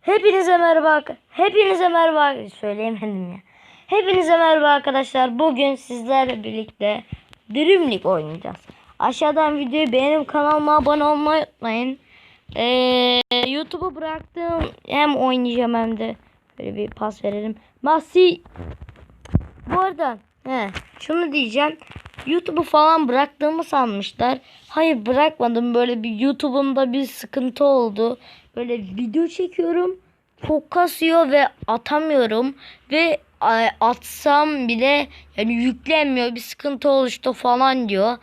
Hepinize merhaba. Hepinize merhaba. Söyleyemedim ya. Hepinize merhaba arkadaşlar. Bugün sizlerle birlikte Dream League oynayacağız. Aşağıdan videoyu beğenip kanalıma abone olmayı unutmayın. Ee, YouTube'u bıraktım. Hem oynayacağım hem de böyle bir pas verelim. Masi. Bu arada he, şunu diyeceğim. YouTube'u falan bıraktığımı sanmışlar. Hayır bırakmadım. Böyle bir YouTube'umda bir sıkıntı oldu. Böyle video çekiyorum. Çok kasıyor ve atamıyorum. Ve e, atsam bile yani yüklenmiyor. Bir sıkıntı oluştu falan diyor.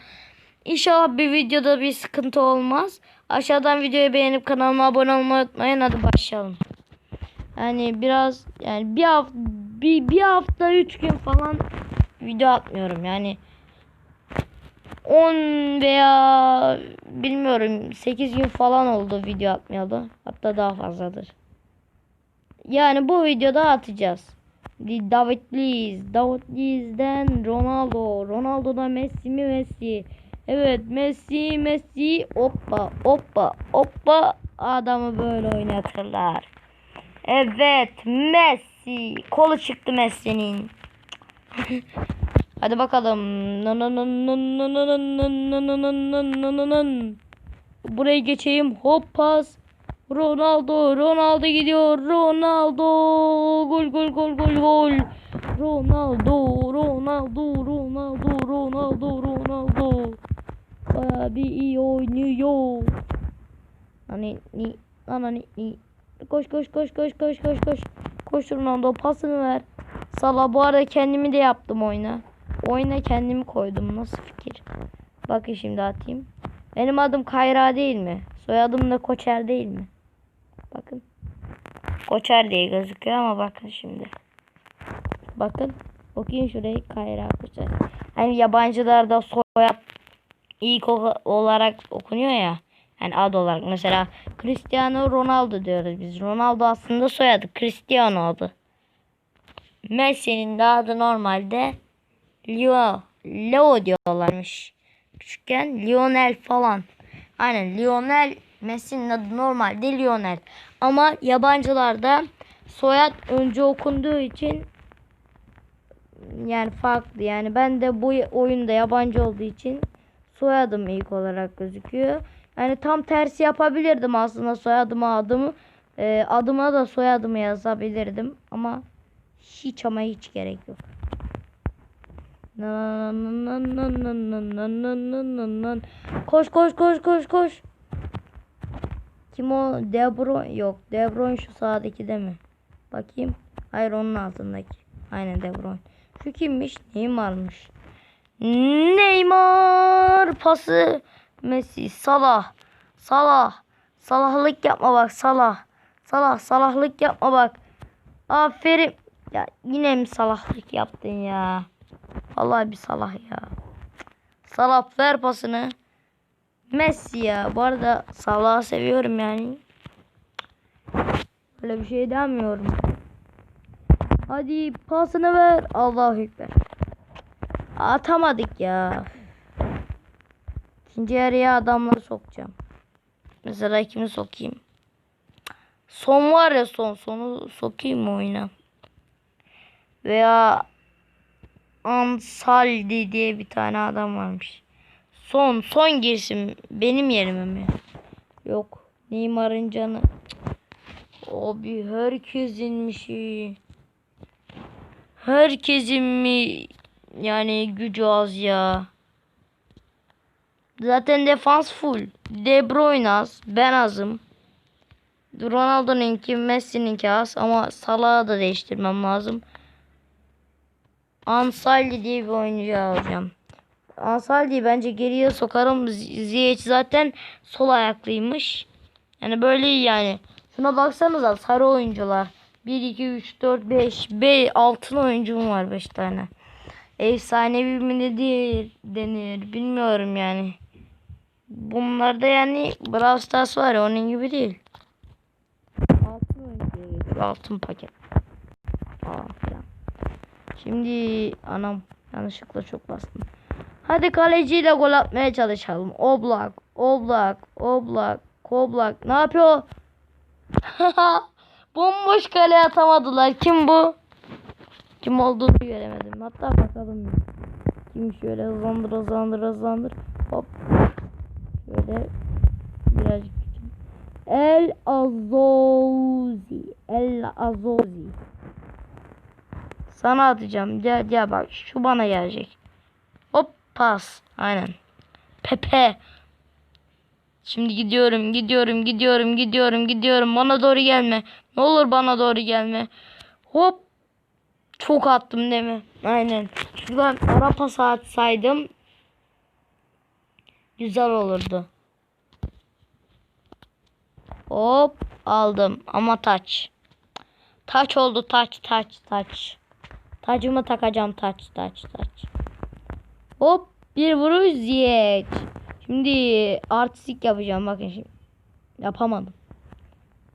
İnşallah bir videoda bir sıkıntı olmaz. Aşağıdan videoyu beğenip kanalıma abone olmayı unutmayın. Hadi başlayalım. Yani biraz yani bir hafta bir, bir hafta üç gün falan video atmıyorum. Yani 10 veya bilmiyorum 8 gün falan oldu video atmayalı. Hatta daha fazladır. Yani bu videoda atacağız. David Luiz, David Luiz'den Ronaldo, Ronaldo'dan Messi mi Messi? Evet Messi, Messi, hoppa, hoppa, hoppa adamı böyle oynatırlar. Evet Messi, kolu çıktı Messi'nin. Hadi bakalım. Burayı geçeyim. Hop pas. Ronaldo, Ronaldo gidiyor. Ronaldo. Gol gol gol gol gol. Ronaldo, Ronaldo, Ronaldo, Ronaldo, Ronaldo. Baya bir iyi oynuyor. Hani ni hani ni. Koş koş koş koş koş koş koş. Koş Ronaldo pasını ver. Sala bu arada kendimi de yaptım oyuna. Oyuna kendimi koydum. Nasıl fikir? Bakın şimdi atayım. Benim adım Kayra değil mi? Soyadım da Koçer değil mi? Bakın. Koçer diye gözüküyor ama bakın şimdi. Bakın. Okuyun şurayı Kayra Koçer. Hani yabancılarda soyad ilk olarak okunuyor ya. Yani ad olarak. Mesela Cristiano Ronaldo diyoruz biz. Ronaldo aslında soyadı. Cristiano adı. Messi'nin de adı normalde Leo, Leo diyorlarmış. Küçükken Lionel falan. Aynen Lionel Messi'nin adı normalde Lionel. Ama yabancılarda soyad önce okunduğu için yani farklı. Yani ben de bu oyunda yabancı olduğu için soyadım ilk olarak gözüküyor. Yani tam tersi yapabilirdim aslında soyadıma adımı e, adıma da soyadımı yazabilirdim ama hiç ama hiç gerek yok. Koş koş koş koş koş. Kim o? De Bruyne yok. De Bruyne şu sağdaki de mi? Bakayım. Hayır onun altındaki. Aynen De Bruyne. Şu kimmiş? Neymar'mış. Neymar pası. Messi. Salah. Salah. Salahlık yapma bak Salah. Salah salahlık yapma bak. Aferin. Ya yine mi salahlık yaptın ya? Vallahi bir salah ya. Salah ver pasını. Messi ya. Bu arada Salah'ı seviyorum yani. Böyle bir şey demiyorum. Hadi pasını ver. Allahu Ekber. Atamadık ya. İkinci yarıya adamları sokacağım. Mesela kimi sokayım? Son var ya son. Sonu sokayım mı oyuna? Veya Ansaldi diye bir tane adam varmış. Son son girsin benim yerime mi? Yok. Neymar'ın canı. Abi herkesin mi şey? Herkesin mi yani gücü az ya? Zaten defans full. De Bruyne az. Ben azım. Ronaldo'nunki Messi'ninki az ama Salah'ı da değiştirmem lazım. Ansaldi diye bir oyuncu alacağım. Ansaldi bence geriye sokarım. Ziyech zaten sol ayaklıymış. Yani böyle yani. Şuna baksanıza sarı oyuncular. 1, 2, 3, 4, 5. 5 altın oyuncum var 5 tane. Efsanevi mi nedir denir bilmiyorum yani. Bunlarda yani Brawl Stars var ya onun gibi değil. Altın geçiyor. Altın paket. Aa. Şimdi anam yanlışlıkla çok bastım. Hadi kaleciyle gol atmaya çalışalım. Oblak, Oblak, Oblak, Oblak. Ne yapıyor? Bomboş kale atamadılar. Kim bu? Kim olduğunu göremedim. Hatta bakalım. Kim şöyle hızlandır hızlandır hızlandır. Hop. Şöyle birazcık. El Azozi. El Azozi. Sana atacağım. Gel gel bak şu bana gelecek. Hop pas. Aynen. Pepe. Şimdi gidiyorum, gidiyorum, gidiyorum, gidiyorum, gidiyorum. Bana doğru gelme. Ne olur bana doğru gelme. Hop. Çok attım değil mi? Aynen. Şuradan ara pas atsaydım güzel olurdu. Hop aldım ama taç. Taç oldu taç taç taç. Tacımı takacağım taç taç taç. Hop bir vuruş ziyet. Şimdi artistik yapacağım bakın şimdi. Yapamadım.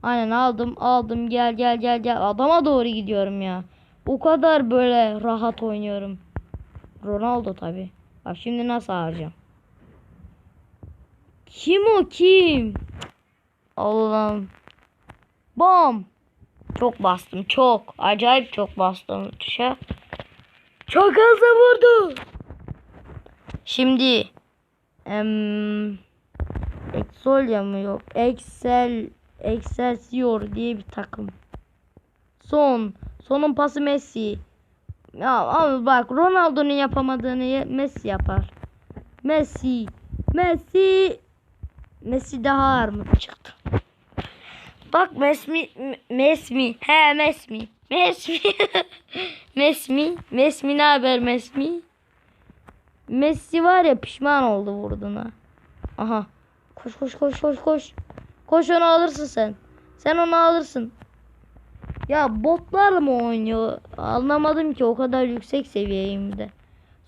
Aynen aldım aldım gel gel gel gel. Adama doğru gidiyorum ya. O kadar böyle rahat oynuyorum. Ronaldo tabi. Bak şimdi nasıl harcayacağım. Kim o kim? Allah'ım. Bom. Çok bastım çok. Acayip çok bastım tuşa. Çok hızlı vurdu. Şimdi em, Exolia mı yok? Excel Excelsior diye bir takım. Son. Sonun pası Messi. Ya ama bak Ronaldo'nun yapamadığını Messi yapar. Messi. Messi. Messi daha ağır mı çıktı? Bak Mesmi Mesmi. He Mesmi. Mesmi. Mesmi. Mesmi ne haber Mesmi? Messi var ya pişman oldu vurduğuna. Aha. Koş koş koş koş koş. Koş onu alırsın sen. Sen onu alırsın. Ya botlar mı oynuyor? Anlamadım ki o kadar yüksek seviyeyim de.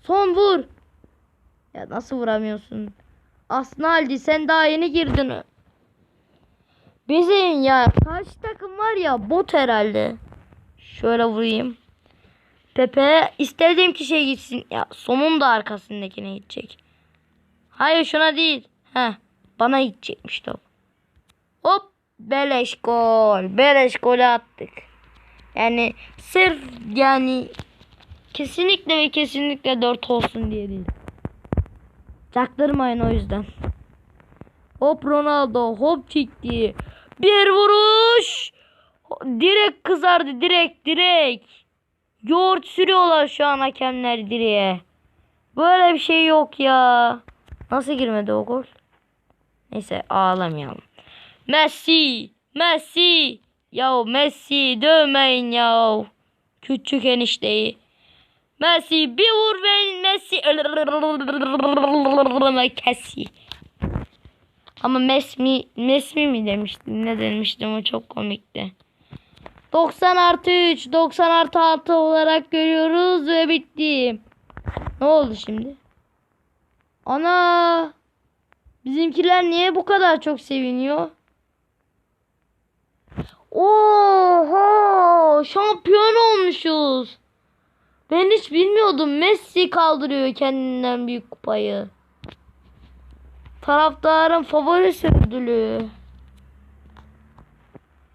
Son vur. Ya nasıl vuramıyorsun? Asnaldi sen daha yeni girdin. Bizim ya karşı takım var ya bot herhalde. Şöyle vurayım. Pepe istediğim kişiye gitsin. Ya sonun da arkasındakine gidecek. Hayır şuna değil. Heh, bana gidecekmiş top. Hop beleş gol. Beleş gol attık. Yani sırf yani kesinlikle ve kesinlikle 4 olsun diye değil. Çaktırmayın o yüzden. Hop Ronaldo hop çekti. Bir vuruş. Direkt kızardı direkt direkt. Yoğurt sürüyorlar şu an hakemler direğe. Böyle bir şey yok ya. Nasıl girmedi o gol? Neyse ağlamayalım. Messi. Messi. Ya Messi dövmeyin ya. Küçük enişteyi. Messi bir vur ve Messi. Messi. Ama Mesmi, Mesmi mi demiştim? Ne demiştim? O çok komikti. 90 artı 3, 90 artı 6 olarak görüyoruz ve bitti. Ne oldu şimdi? Ana! Bizimkiler niye bu kadar çok seviniyor? Oho! Şampiyon olmuşuz. Ben hiç bilmiyordum. Messi kaldırıyor kendinden büyük kupayı. Taraftarın favorisi ödülü.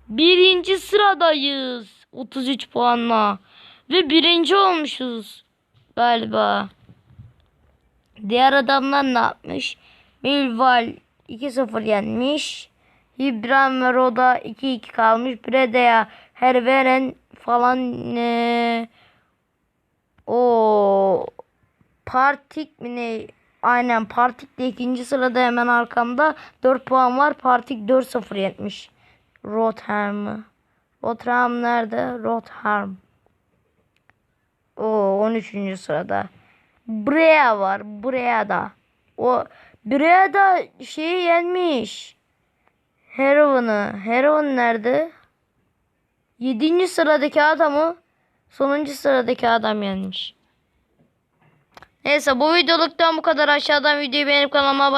Birinci sıradayız. 33 puanla. Ve birinci olmuşuz. Galiba. Diğer adamlar ne yapmış? Milval 2-0 yenmiş. İbrahim ve Roda 2-2 kalmış. Bredea, Herveren falan ee, o Partik mi ne? Aynen Partik de ikinci sırada hemen arkamda 4 puan var. Partik 4-0 yetmiş. Rotherham'ı. Rotherham nerede? Rotherham. O 13. sırada. Brea var. Brea'da. O Brea'da şeyi yenmiş. Heroin'ı. Heroin nerede? 7. sıradaki adamı sonuncu sıradaki adam yenmiş. Neyse bu videoluktan bu kadar. Aşağıdan videoyu beğenip kanalıma abone